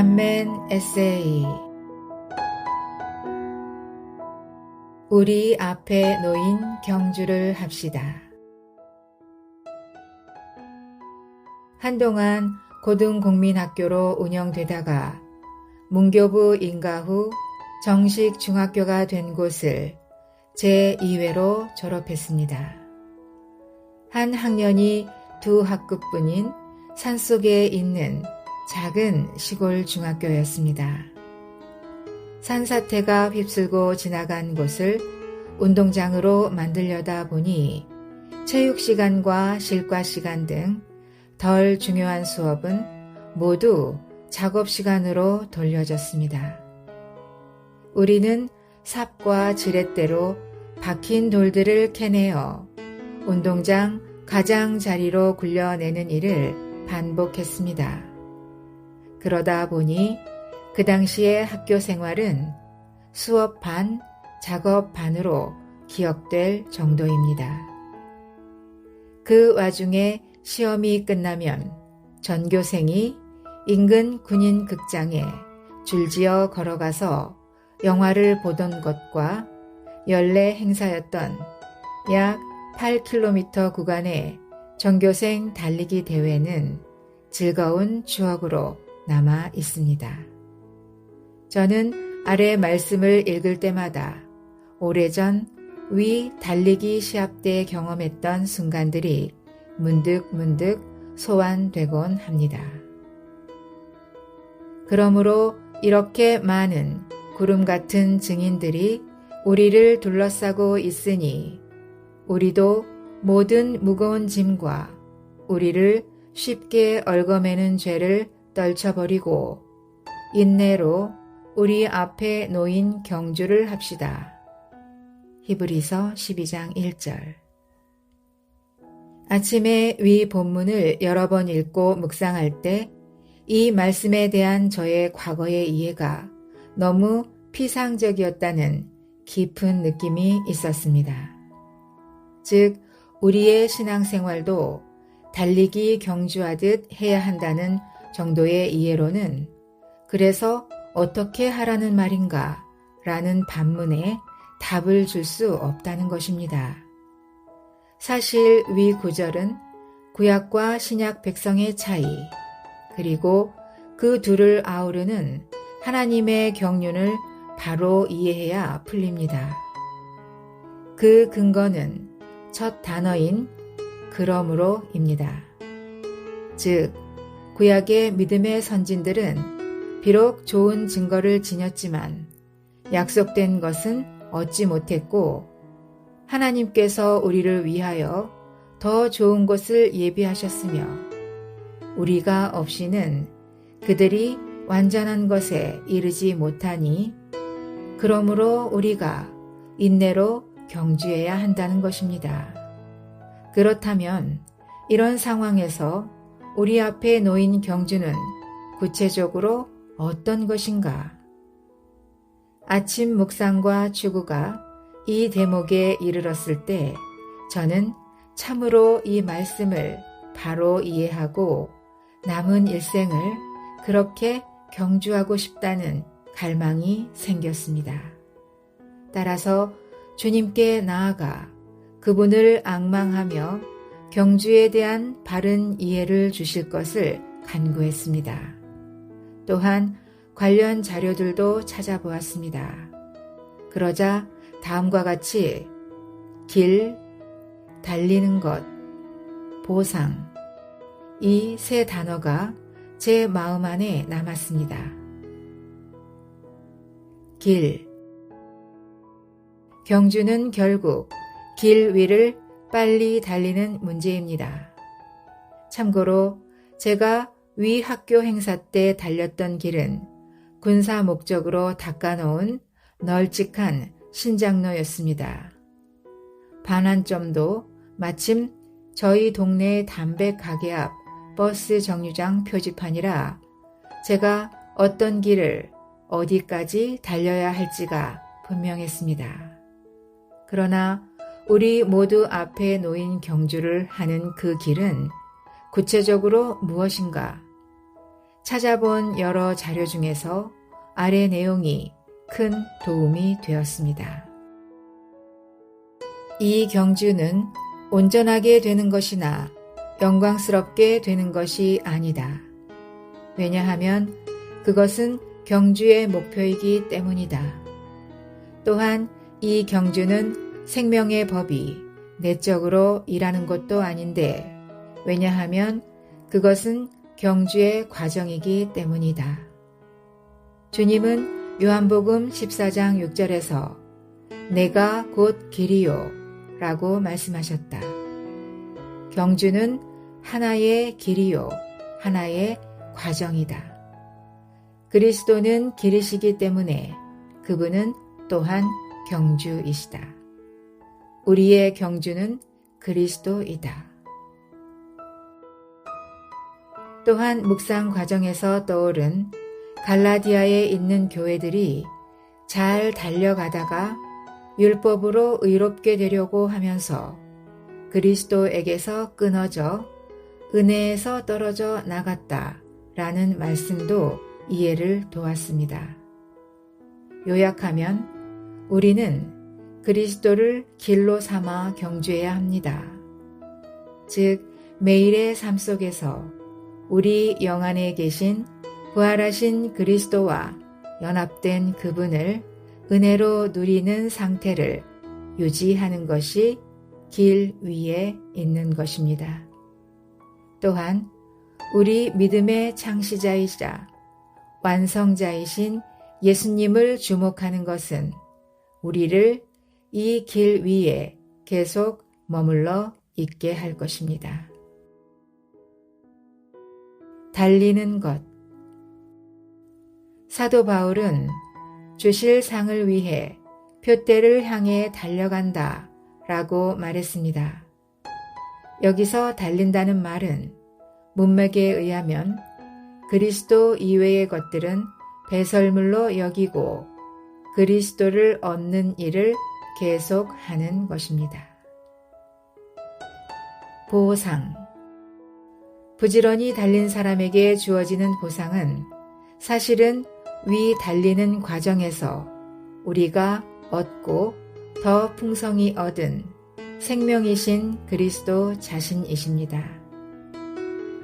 단맨 에세이 우리 앞에 놓인 경주를 합시다. 한동안 고등국민학교로 운영되다가 문교부 인가 후 정식 중학교가 된 곳을 제2회로 졸업했습니다. 한 학년이 두 학급뿐인 산속에 있는 작은 시골 중학교였습니다. 산사태가 휩쓸고 지나간 곳을 운동장으로 만들려다 보니 체육 시간과 실과 시간 등 덜 중요한 수업은 모두 작업 시간으로 돌려졌습니다. 우리는 삽과 지렛대로 박힌 돌들을 캐내어 운동장 가장자리로 굴려내는 일을 반복했습니다. 그러다 보니 그 당시의 학교 생활은 수업 반, 작업 반으로 기억될 정도입니다. 그 와중에 시험이 끝나면 전교생이 인근 군인 극장에 줄지어 걸어가서 영화를 보던 것과 연례 행사였던 약 8km 구간의 전교생 달리기 대회는 즐거운 추억으로 남아 있습니다. 저는 아래 말씀을 읽을 때마다 오래전 위 달리기 시합 때 경험했던 순간들이 문득문득 소환되곤 합니다. 그러므로 이렇게 많은 구름 같은 증인들이 우리를 둘러싸고 있으니 우리도 모든 무거운 짐과 우리를 쉽게 얽어매는 죄를 떨쳐버리고 인내로 우리 앞에 놓인 경주를 합시다. 히브리서 12장 1절 아침에 위 본문을 여러 번 읽고 묵상할 때 이 말씀에 대한 저의 과거의 이해가 너무 피상적이었다는 깊은 느낌이 있었습니다. 즉, 우리의 신앙생활도 달리기 경주하듯 해야 한다는 정도의 이해로는 그래서 어떻게 하라는 말인가 라는 반문에 답을 줄 수 없다는 것입니다. 사실 위 구절은 구약과 신약 백성의 차이, 그리고 그 둘을 아우르는 하나님의 경륜을 바로 이해해야 풀립니다. 그 근거는 첫 단어인 그러므로입니다. 즉, 구약의 믿음의 선진들은 비록 좋은 증거를 지녔지만 약속된 것은 얻지 못했고 하나님께서 우리를 위하여 더 좋은 것을 예비하셨으며 우리가 없이는 그들이 완전한 것에 이르지 못하니 그러므로 우리가 인내로 경주해야 한다는 것입니다. 그렇다면 이런 상황에서 우리 앞에 놓인 경주는 구체적으로 어떤 것인가? 아침 묵상과 추구가 이 대목에 이르렀을 때 저는 참으로 이 말씀을 바로 이해하고 남은 일생을 그렇게 경주하고 싶다는 갈망이 생겼습니다. 따라서 주님께 나아가 그분을 악망하며 경주에 대한 바른 이해를 주실 것을 간구했습니다. 또한 관련 자료들도 찾아보았습니다. 그러자 다음과 같이 길, 달리는 것, 보상, 이 세 단어가 제 마음 안에 남았습니다. 길. 경주는 결국 길 위를 빨리 달리는 문제입니다. 참고로 제가 위 학교 행사 때 달렸던 길은 군사 목적으로 닦아놓은 널찍한 신장로였습니다. 반환점도 마침 저희 동네 담배 가게 앞 버스 정류장 표지판이라 제가 어떤 길을 어디까지 달려야 할지가 분명했습니다. 그러나 우리 모두 앞에 놓인 경주를 하는 그 길은 구체적으로 무엇인가? 찾아본 여러 자료 중에서 아래 내용이 큰 도움이 되었습니다. 이 경주는 온전하게 되는 것이나 영광스럽게 되는 것이 아니다. 왜냐하면 그것은 경주의 목표이기 때문이다. 또한 이 경주는 생명의 법이 내적으로 일하는 것도 아닌데 왜냐하면 그것은 경주의 과정이기 때문이다. 주님은 요한복음 14장 6절에서 내가 곧 길이요 라고 말씀하셨다. 경주는 하나의 길이요, 하나의 과정이다. 그리스도는 길이시기 때문에 그분은 또한 경주이시다. 우리의 경주는 그리스도이다. 또한 묵상 과정에서 떠오른 갈라디아에 있는 교회들이 잘 달려가다가 율법으로 의롭게 되려고 하면서 그리스도에게서 끊어져 은혜에서 떨어져 나갔다 라는 말씀도 이해를 도왔습니다. 요약하면 우리는 그리스도를 길로 삼아 경주해야 합니다. 즉, 매일의 삶 속에서 우리 영 안에 계신 부활하신 그리스도와 연합된 그분을 은혜로 누리는 상태를 유지하는 것이 길 위에 있는 것입니다. 또한 우리 믿음의 창시자이자 완성자이신 예수님을 주목하는 것은 우리를 이 길 위에 계속 머물러 있게 할 것입니다. 달리는 것 사도 바울은 주실 상을 위해 표대를 향해 달려간다 라고 말했습니다. 여기서 달린다는 말은 문맥에 의하면 그리스도 이외의 것들은 배설물로 여기고 그리스도를 얻는 일을 계속하는 것입니다. 보상 부지런히 달린 사람에게 주어지는 보상은 사실은 위 달리는 과정에서 우리가 얻고 더 풍성히 얻은 생명이신 그리스도 자신이십니다.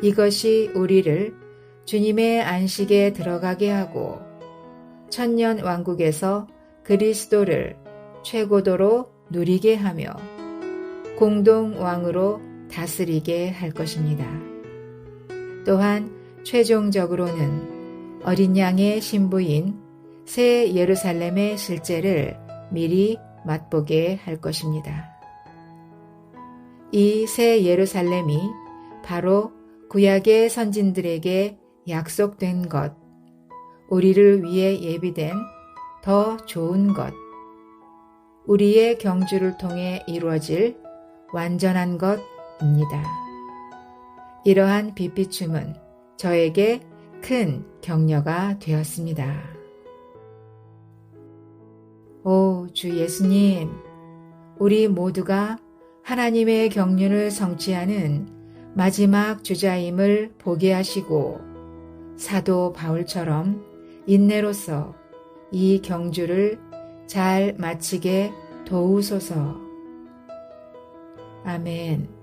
이것이 우리를 주님의 안식에 들어가게 하고 천년 왕국에서 그리스도를 최고도로 누리게 하며 공동 왕으로 다스리게 할 것입니다. 또한 최종적으로는 어린 양의 신부인 새 예루살렘의 실제를 미리 맛보게 할 것입니다. 이 새 예루살렘이 바로 구약의 선진들에게 약속된 것, 우리를 위해 예비된 더 좋은 것, 우리의 경주를 통해 이루어질 완전한 것입니다. 이러한 빛비춤은 저에게 큰 격려가 되었습니다. 오, 주 예수님, 우리 모두가 하나님의 경륜을 성취하는 마지막 주자임을 보게 하시고 사도 바울처럼 인내로서 이 경주를 잘 마치게 도우소서. 아멘.